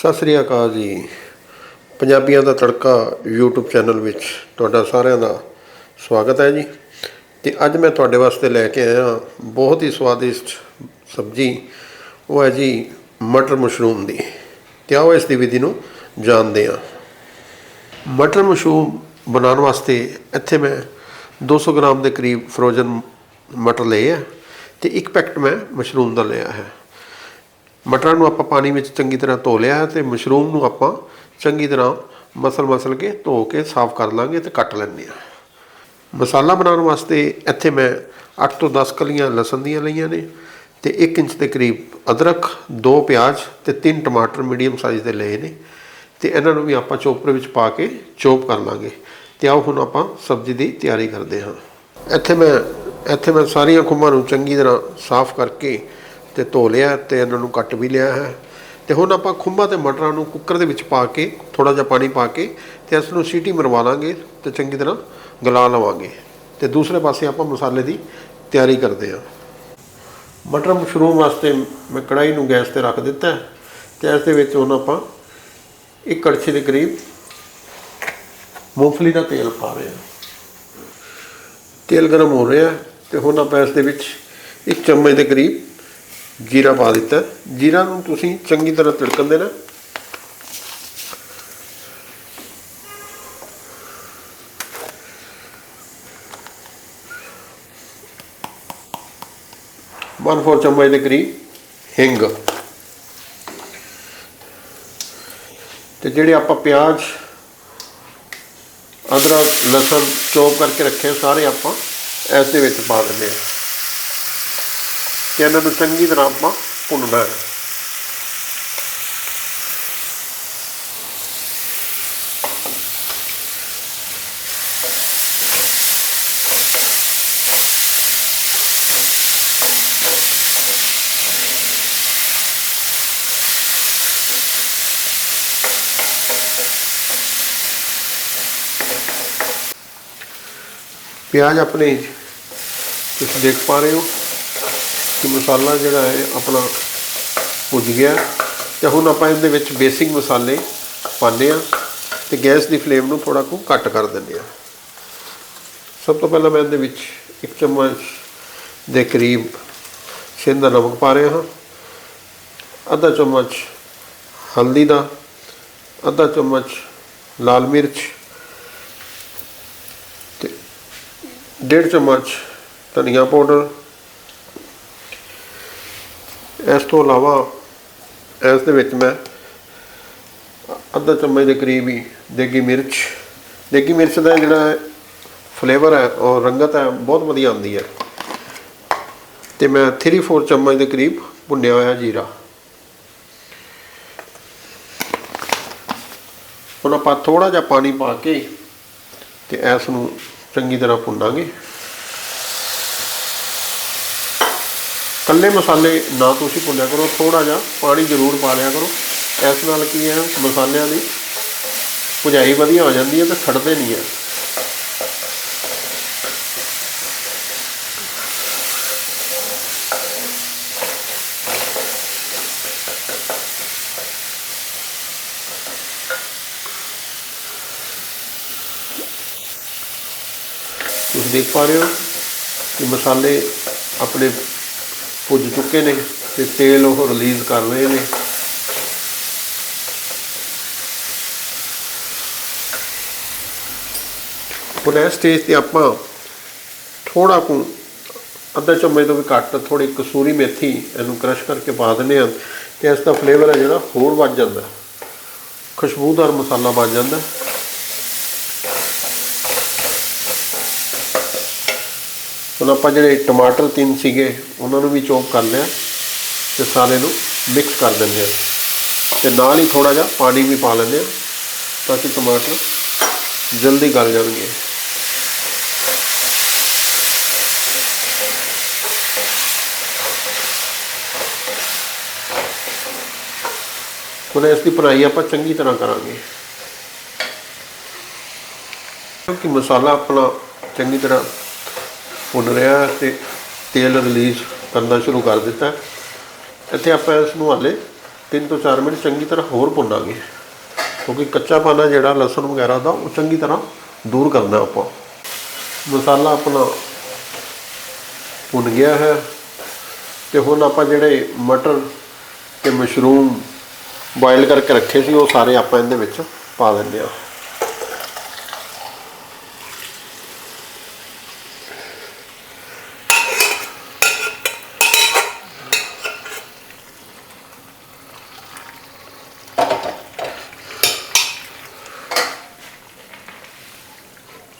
ਸਤਿ ਸ੍ਰੀ ਅਕਾਲ ਜੀ। ਪੰਜਾਬੀਆਂ ਦਾ ਤੜਕਾ YouTube ਚੈਨਲ ਵਿੱਚ ਤੁਹਾਡਾ ਸਾਰਿਆਂ ਦਾ ਸਵਾਗਤ ਹੈ ਜੀ। ਤੇ ਅੱਜ ਮੈਂ ਤੁਹਾਡੇ ਵਾਸਤੇ ਲੈ ਕੇ ਆਇਆ ਬਹੁਤ ਹੀ ਸਵਾਦਿਸ਼ਟ ਸਬਜ਼ੀ, ਉਹ ਹੈ ਜੀ ਮਟਰ ਮਸ਼ਰੂਮ ਦੀ। ਤੇ ਆਓ ਇਸ ਦੀ ਵਿਧੀ ਨੂੰ ਜਾਣਦੇ ਹਾਂ। ਮਟਰ ਮਸ਼ਰੂਮ ਬਣਾਉਣ ਵਾਸਤੇ ਇੱਥੇ ਮੈਂ 200 ਗ੍ਰਾਮ ਦੇ ਕਰੀਬ ਫਰੋਜ਼ਨ ਮਟਰ ਲਏ ਆ ਤੇ ਇੱਕ ਪੈਕਟ ਮੈਂ ਮਸ਼ਰੂਮ ਦਾ ਲਿਆ ਹੈ। ਮਟਰਾਂ ਨੂੰ ਆਪਾਂ ਪਾਣੀ ਵਿੱਚ ਚੰਗੀ ਤਰ੍ਹਾਂ ਧੋ ਲਿਆ ਹੈ ਤੇ ਮਸ਼ਰੂਮ ਨੂੰ ਆਪਾਂ ਚੰਗੀ ਤਰ੍ਹਾਂ ਮਸਲ ਮਸਲ ਕੇ ਧੋ ਕੇ ਸਾਫ਼ ਕਰ ਲਾਂਗੇ ਤੇ ਕੱਟ ਲੈਂਦੇ ਆ ਮਸਾਲਾ ਬਣਾਉਣ ਵਾਸਤੇ ਇੱਥੇ ਮੈਂ 8 ਤੋਂ 10 ਕਲੀਆਂ ਲਸਣ ਦੀਆਂ ਲਈਆਂ ਨੇ ਤੇ 1 ਇੰਚ ਦੇ ਕਰੀਬ ਅਦਰਕ, ਦੋ ਪਿਆਜ਼ ਤੇ ਤਿੰਨ ਟਮਾਟਰ ਮੀਡੀਅਮ ਸਾਈਜ਼ ਦੇ ਲਏ ਨੇ ਤੇ ਇਹਨਾਂ ਨੂੰ ਵੀ ਆਪਾਂ ਚੋਪਰ ਵਿੱਚ ਪਾ ਕੇ ਚੋਪ ਕਰ ਲਾਂਗੇ। ਤੇ ਆਓ ਹੁਣ ਆਪਾਂ ਸਬਜ਼ੀ ਦੀ ਤਿਆਰੀ ਕਰਦੇ ਹਾਂ। ਇੱਥੇ ਮੈਂ ਇੱਥੇ ਮੈਂ ਸਾਰੀਆਂ ਖੁੰਬਾਂ ਨੂੰ ਚੰਗੀ ਤਰ੍ਹਾਂ ਸਾਫ਼ ਕਰਕੇ ਤੇ ਧੋ ਲਿਆ ਤੇ ਇਹਨਾਂ ਨੂੰ ਕੱਟ ਵੀ ਲਿਆ ਹੈ। ਤੇ ਹੁਣ ਆਪਾਂ ਖੁੰਬਾਂ ਤੇ ਮਟਰਾਂ ਨੂੰ ਕੁੱਕਰ ਦੇ ਵਿੱਚ ਪਾ ਕੇ ਥੋੜਾ ਜਿਹਾ ਪਾਣੀ ਪਾ ਕੇ ਤੇ ਇਸ ਨੂੰ ਸੀਟੀ ਮਰਵਾ ਲਾਂਗੇ ਤੇ ਚੰਗੀ ਤਰ੍ਹਾਂ ਗਲਾ ਲਵਾਂਗੇ। ਤੇ ਦੂਸਰੇ ਪਾਸੇ ਆਪਾਂ ਮਸਾਲੇ ਦੀ ਤਿਆਰੀ ਕਰਦੇ ਹਾਂ। ਮਟਰ ਮਸ਼ਰੂਮ ਵਾਸਤੇ ਮੈਂ ਕੜਾਈ ਨੂੰ ਗੈਸ ਤੇ ਰੱਖ ਦਿੱਤਾ ਹੈ ਤੇ ਇਸ ਦੇ ਵਿੱਚ ਹੁਣ ਆਪਾਂ ਇੱਕ ਕੜਛੀ ਦੇ ਕਰੀਬ ਮੂੰਗਫਲੀ ਦਾ ਤੇਲ ਪਾ ਰਹੇ ਹਾਂ। ਤੇਲ ਗਰਮ ਹੋ ਰਿਹਾ ਹੈ ਤੇ ਹੁਣ ਆਪਾਂ ਇਸ ਦੇ ਵਿੱਚ ਇੱਕ ਚਮਚ ਦੇ ਕਰੀਬ ਜੀਰਾ ਪਾ ਦਿੱਤਾ। ਜੀਰਾ ਨੂੰ ਤੁਸੀਂ ਚੰਗੀ ਤਰ੍ਹਾਂ ਤੜਕਣ ਦੇਣਾ। ਵਨ ਫੋਰ ਚਮਚ ਦੇ ਕਰੀਬ ਹਿੰਗ। ਤੇ ਜਿਹੜੇ ਆਪਾਂ ਪਿਆਜ਼, ਅਦਰਕ, ਲਸਣ ਚੋਪ ਕਰਕੇ ਰੱਖੇ ਸਾਰੇ ਆਪਾਂ ਇਸ ਦੇ ਵਿੱਚ ਪਾ ਦਿੰਦੇ ਹਾਂ ਇਹਨਾਂ ਨੂੰ ਚੰਗੀ ਤਰ੍ਹਾਂ ਆਪਾਂ ਭੁੰਨਣਾ ਹੈ। ਪਿਆਜ਼ ਆਪਣੇ ਤੁਸੀਂ ਦੇਖ ਪਾ ਰਹੇ ਹੋ। ਕਿ ਮਸਾਲਾ ਜਿਹੜਾ ਹੈ, ਆਪਣਾ ਭੁੱਜ ਗਿਆ। ਤੇ ਹੁਣ ਆਪਾਂ ਇਹਦੇ ਵਿੱਚ ਬੇਸਿਕ ਮਸਾਲੇ ਪਾਉਂਦੇ ਆ ਤੇ ਗੈਸ ਦੀ ਫਲੇਮ ਨੂੰ ਥੋੜਾ ਕੁ ਘੱਟ ਕਰ ਦਿੰਦੇ ਆ ਸਭ ਤੋਂ ਪਹਿਲਾਂ ਮੈਂ ਇਹਦੇ ਵਿੱਚ ਇੱਕ ਚਮਚ ਦੇ ਕਰੀਬ ਸਿੰਧ ਦਾ ਨਮਕ ਪਾ ਰਿਹਾ ਹਾਂ। ਅੱਧਾ ਚਮਚ ਹਲਦੀ ਦਾ, ਅੱਧਾ ਚਮਚ ਲਾਲ ਮਿਰਚ ਤੇ ਡੇਢ ਚਮਚ ਧਨੀਆ ਪਾਊਡਰ ਇਸ ਤੋਂ ਇਲਾਵਾ ਇਸ ਦੇ ਵਿੱਚ ਮੈਂ ਅੱਧਾ ਚਮਚ ਦੇ ਕਰੀਬ ਹੀ ਦੇਗੀ ਮਿਰਚ। ਦੇਗੀ ਮਿਰਚ ਦਾ ਜਿਹੜਾ ਫਲੇਵਰ ਹੈ ਔਰ ਰੰਗਤ ਹੈ, ਬਹੁਤ ਵਧੀਆ ਆਉਂਦੀ ਹੈ। ਤੇ ਮੈਂ 3-4 ਚਮਚ ਦੇ ਕਰੀਬ ਭੁੰਨਿਆ ਹੋਇਆ ਜੀਰਾ। ਹੁਣ ਆਪਾਂ ਥੋੜਾ ਜਿਹਾ ਪਾਣੀ ਪਾ ਕੇ ਤੇ ਇਸ ਨੂੰ ਚੰਗੀ ਤਰ੍ਹਾਂ ਭੁੰਨਾਂਗੇ। ਕੱਲੇ ਮਸਾਲੇ ਨਾ ਤੁਸੀਂ ਭੁੰਨਿਆ ਕਰੋ ਥੋੜਾ ਜਿਹਾ ਪਾਣੀ ਜ਼ਰੂਰ ਪਾ ਲਿਆ ਕਰੋ। ਇਸ ਨਾਲ ਕੀ ਹੈ, ਮਸਾਲਿਆਂ ਦੀ ਭੁਜਾਈ ਵਧੀਆ ਹੋ ਜਾਂਦੀ ਹੈ ਤੇ ਖੜਦੇ ਨਹੀਂ ਹੈ। ਤੁਸੀਂ ਦੇਖ ਪਾ ਰਹੇ ਹੋ ਕਿ ਮਸਾਲੇ ਆਪਣੇ ਭੁੱਜ ਚੁੱਕੇ ਨੇ ਤੇ ਤੇਲ ਉਹ ਰਿਲੀਜ਼ ਕਰ ਰਹੇ ਨੇ। ਹੁਣ ਇਸ ਸਟੇਜ ਤੇ ਆਪਾਂ ਥੋੜਾ ਕੁ ਅੱਧਾ ਚਮਚ ਤੋਂ ਵੀ ਘੱਟ ਥੋੜੀ ਕਸੂਰੀ ਮੇਥੀ ਇਹਨੂੰ ਕ੍ਰਸ਼ ਕਰਕੇ ਪਾ ਦਿੰਦੇ ਆ ਤੇ ਇਸ ਦਾ ਫਲੇਵਰ ਹੈ ਜਿਹੜਾ ਹੋਰ ਵੱਧ ਜਾਂਦਾ। ਖੁਸ਼ਬੂਦਾਰ ਮਸਾਲਾ ਬਣ ਜਾਂਦਾ। ਹੁਣ ਆਪਾਂ ਜਿਹੜੇ ਟਮਾਟਰ ਤਿੰਨ ਸੀਗੇ, ਉਹਨਾਂ ਨੂੰ ਵੀ ਚੋਪ ਕਰ ਲਿਆ ਤੇ ਸਾਰੇ ਨੂੰ ਮਿਕਸ ਕਰ ਦਿੰਦੇ ਆ ਤੇ ਨਾਲ ਹੀ ਥੋੜਾ ਜਿਹਾ ਪਾਣੀ ਵੀ ਪਾ ਲੈਂਦੇ ਆ ਤਾਂ ਕਿ ਟਮਾਟਰ ਜਲਦੀ ਗਲ ਜਾਣਗੇ। ਹੁਣ ਇਸ ਦੀ ਭਰਾਈ ਆਪਾਂ ਚੰਗੀ ਤਰ੍ਹਾਂ ਕਰਾਂਗੇ। ਕਿਉਂਕਿ ਮਸਾਲਾ ਆਪਣਾ ਚੰਗੀ ਤਰ੍ਹਾਂ ਭੁੰਨ ਰਿਹਾ ਹੈ ਤੇ ਤੇਲ ਰਿਲੀਜ਼ ਕਰਨਾ ਸ਼ੁਰੂ ਕਰ ਦਿੱਤਾ ਇੱਥੇ ਆਪਾਂ ਇਸ ਨੂੰ ਹਾਲੇ 3 ਤੋਂ 4 ਮਿੰਟ ਚੰਗੀ ਤਰ੍ਹਾਂ ਹੋਰ ਭੁੰਨਾਂਗੇ। ਕਿਉਂਕਿ ਕੱਚਾ ਪਾਣਾ ਜਿਹੜਾ ਲਸਣ ਵਗੈਰਾ ਦਾ, ਉਹ ਚੰਗੀ ਤਰ੍ਹਾਂ ਦੂਰ ਕਰਨਾ ਆਪਾਂ। ਮਸਾਲਾ ਆਪਣਾ ਭੁੰਨ ਗਿਆ ਹੈ ਤੇ ਹੁਣ ਆਪਾਂ ਜਿਹੜੇ ਮਟਰ ਤੇ ਮਸ਼ਰੂਮ ਬੋਇਲ ਕਰਕੇ ਰੱਖੇ ਸੀ, ਉਹ ਸਾਰੇ ਆਪਾਂ ਇਹਦੇ ਵਿੱਚ ਪਾ ਦਿੰਦੇ ਆ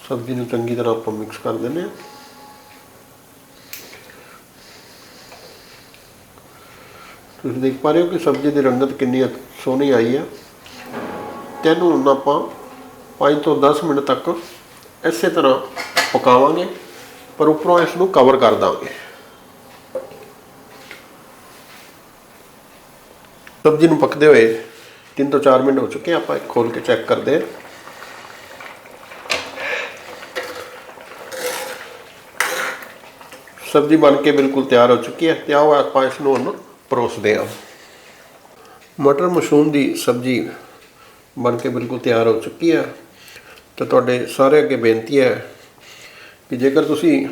ਸਬਜ਼ੀ ਨੂੰ ਚੰਗੀ ਤਰ੍ਹਾਂ ਆਪਾਂ ਮਿਕਸ ਕਰ ਦਿੰਦੇ ਹਾਂ। ਤੁਸੀਂ ਦੇਖ ਪਾ ਰਹੇ ਹੋ ਕਿ ਸਬਜ਼ੀ ਦੀ ਰੰਗਤ ਕਿੰਨੀ ਸੋਹਣੀ ਆਈ ਹੈ ਤੈਨੂੰ ਹੁਣ ਆਪਾਂ 5 ਤੋਂ 10 ਮਿੰਟ ਤੱਕ ਇਸੇ ਤਰ੍ਹਾਂ ਪਕਾਵਾਂਗੇ, ਪਰ ਉੱਪਰੋਂ ਇਸ ਨੂੰ ਕਵਰ ਕਰ ਦਾਂਗੇ। ਸਬਜ਼ੀ ਨੂੰ ਪੱਕਦੇ ਹੋਏ 3 ਤੋਂ 4 ਮਿੰਟ ਹੋ ਚੁੱਕੇ ਆਪਾਂ ਇਹ ਖੋਲ ਕੇ ਚੈੱਕ ਕਰਦੇ ਹਾਂ। ਸਬਜ਼ੀ ਬਣ ਕੇ ਬਿਲਕੁਲ ਤਿਆਰ ਹੋ ਚੁੱਕੀ ਹੈ ਤੇ ਆਓ ਆਪਾਂ ਇਸ ਨੂੰ ਹੁਣ ਪਰੋਸਦੇ ਹਾਂ। ਮਟਰ ਮਸ਼ਰੂਮ ਦੀ ਸਬਜ਼ੀ ਬਣ ਕੇ ਬਿਲਕੁਲ ਤਿਆਰ ਹੋ ਚੁੱਕੀ ਹੈ। ਤੇ ਤੁਹਾਡੇ ਸਾਰੇ ਅੱਗੇ ਬੇਨਤੀ ਹੈ ਕਿ ਜੇਕਰ ਤੁਸੀਂ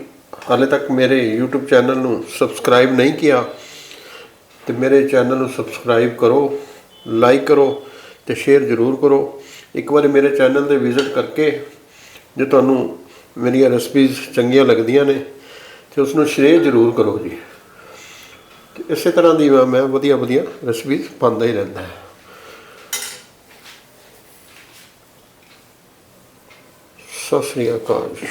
ਹਾਲੇ ਤੱਕ ਮੇਰੇ YouTube ਚੈਨਲ ਨੂੰ ਸਬਸਕ੍ਰਾਈਬ ਨਹੀਂ ਕੀਤਾ, ਤੇ ਮੇਰੇ ਚੈਨਲ ਨੂੰ ਸਬਸਕ੍ਰਾਈਬ ਕਰੋ ਲਾਈਕ ਕਰੋ ਤੇ ਸ਼ੇਅਰ ਜ਼ਰੂਰ ਕਰੋ। ਇੱਕ ਵਾਰੀ ਮੇਰੇ ਚੈਨਲ ਤੇ ਵਿਜ਼ਿਟ ਕਰਕੇ ਜੇ ਤੁਹਾਨੂੰ ਮੇਰੀਆਂ ਰੈਸਪੀਜ਼ ਚੰਗੀਆਂ ਲੱਗਦੀਆਂ ਨੇ ਤੇ ਉਸ ਨੂੰ ਸ਼ੇਅਰ ਜ਼ਰੂਰ ਕਰੋ ਜੀ। ਤੇ ਇਸੇ ਤਰ੍ਹਾਂ ਦੀ ਮੈਂ ਵਧੀਆ ਵਧੀਆ ਰੈਸਪੀਜ਼ ਪਾਉਂਦਾ ਹੀ ਰਹਿੰਦਾ ਹਾਂ। ਸਤਿ ਸ੍ਰੀ ਅਕਾਲ ਜੀ।